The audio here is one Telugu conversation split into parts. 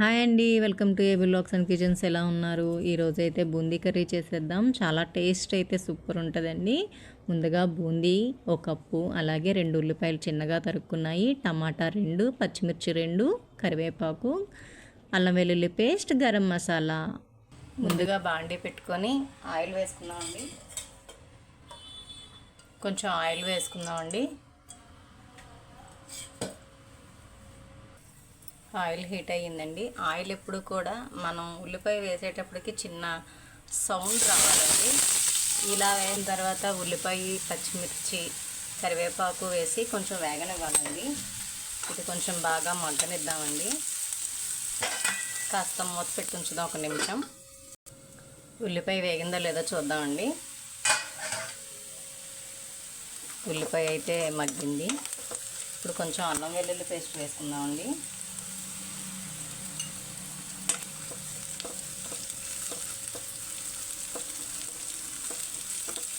హాయ్ అండి. Welcome to able locks and kitchens. ఎలా ఉన్నారు? ఈరోజు అయితే బూందీ కర్రీ చేసేద్దాం. చాలా టేస్ట్ అయితే సూపర్ ఉంటుందండి. ముందుగా బూందీ ఒక కప్పు అలాగే రెండు ఉల్లిపాయలు చిన్నగా తరుక్కున్నాయి. టమాటా రెండు పచ్చిమిర్చి రెండు కరివేపాకు అల్లం వెల్లుల్లి పేస్ట్ గరం మసాలా. ముందుగా బాండీ పెట్టుకొని ఆయిల్ వేసుకుందామండి. కొంచెం ఆయిల్ వేసుకుందామండి. ఆయిల్ హీట్ అయ్యిందండి. ఆయిల్ ఎప్పుడు కూడా మనం ఉల్లిపాయ వేసేటప్పటికి చిన్న సౌండ్ రావాలండి. ఇలా వేయిన తర్వాత ఉల్లిపాయ పచ్చిమిర్చి కరివేపాకు వేసి కొంచెం వేగనివ్వాలండి. ఇది కొంచెం బాగా మగ్గనిద్దామండి. కాస్త మూత పెట్టి ఉంచుదాం ఒక నిమిషం. ఉల్లిపాయ వేగిందో లేదో చూద్దామండి. ఉల్లిపాయ అయితే మగ్గింది. ఇప్పుడు కొంచెం అల్లం వెల్లుల్లి పేస్ట్ వేసుకుందామండి.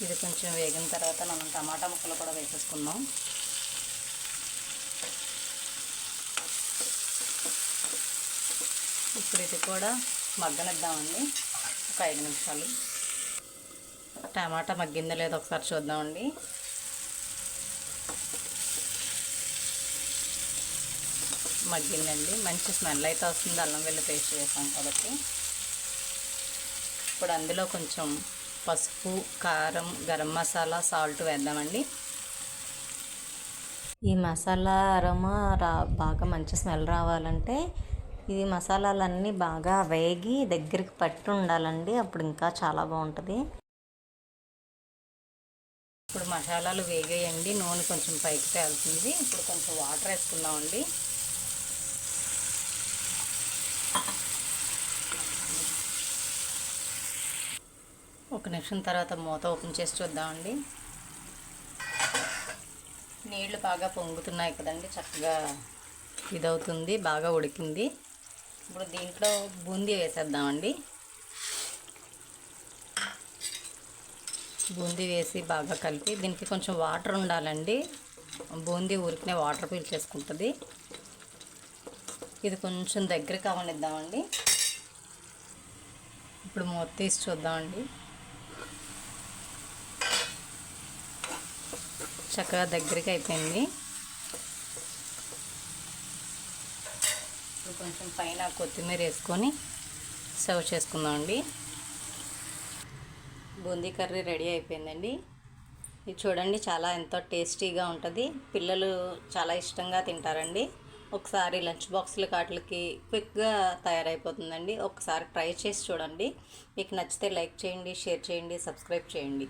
ఇది కొంచెం వేగిన తర్వాత మనం టమాటా ముక్కలు కూడా వేసేసుకుందాం. ఇప్పుడు ఇది కూడా మగ్గనిద్దామండి. ఒక ఐదు నిమిషాలు. టమాటా మగ్గిందో లేదో ఒకసారి చూద్దామండి. మగ్గిందండి. మంచి స్మెల్ అయితే వస్తుంది. అల్లం వెల్లి పేస్ట్ వేసాం కాబట్టి. ఇప్పుడు అందులో కొంచెం పసుపు కారం గరం మసాలా సాల్ట్ వేద్దామండి. ఈ మసాలా అరమ రా బాగా మంచి స్మెల్ రావాలంటే ఇది మసాలాలన్నీ బాగా వేగి దగ్గరికి పట్టి ఉండాలండి. అప్పుడు ఇంకా చాలా బాగుంటుంది. ఇప్పుడు మసాలాలు వేగేయండి. నూనె కొంచెం పైకి తేలుతుంది. ఇప్పుడు కొంచెం వాటర్ వేసుకుందామండి. ఒక నిమిషం తర్వాత మూత ఓపెన్ చేసి చూద్దామండి. నీళ్ళు బాగా పొంగుతున్నాయి కదండి చక్కగా ఇదవుతుంది బాగా ఉడికింది. ఇప్పుడు దీంట్లో బూందీ వేసేద్దామండి. బూందీ వేసి బాగా కలిపి దీనికి కొంచెం వాటర్ ఉండాలండి. బూందీ ఊరికినే వాటర్ పీల్చేసుకుంటుంది ఇది కొంచెం దగ్గర కావనిద్దామండి ఇప్పుడు మూత తీసి చూద్దామండి. చక్కగా దగ్గరికి అయిపోయింది. ఇప్పుడు కొంచెం పైన కొత్తిమీర వేసుకొని సర్వ్ చేసుకుందామండి. బూందీ కర్రీ రెడీ అయిపోయిందండి. ఇది చూడండి చాలా ఎంతో టేస్టీగా ఉంటుంది. పిల్లలు చాలా ఇష్టంగా తింటారండి. ఒకసారి లంచ్ బాక్సులు కాట్లకి క్విక్గా తయారైపోతుందండి. ఒకసారి ట్రై చేసి చూడండి. మీకు నచ్చితే లైక్ చేయండి షేర్ చేయండి సబ్స్క్రైబ్ చేయండి.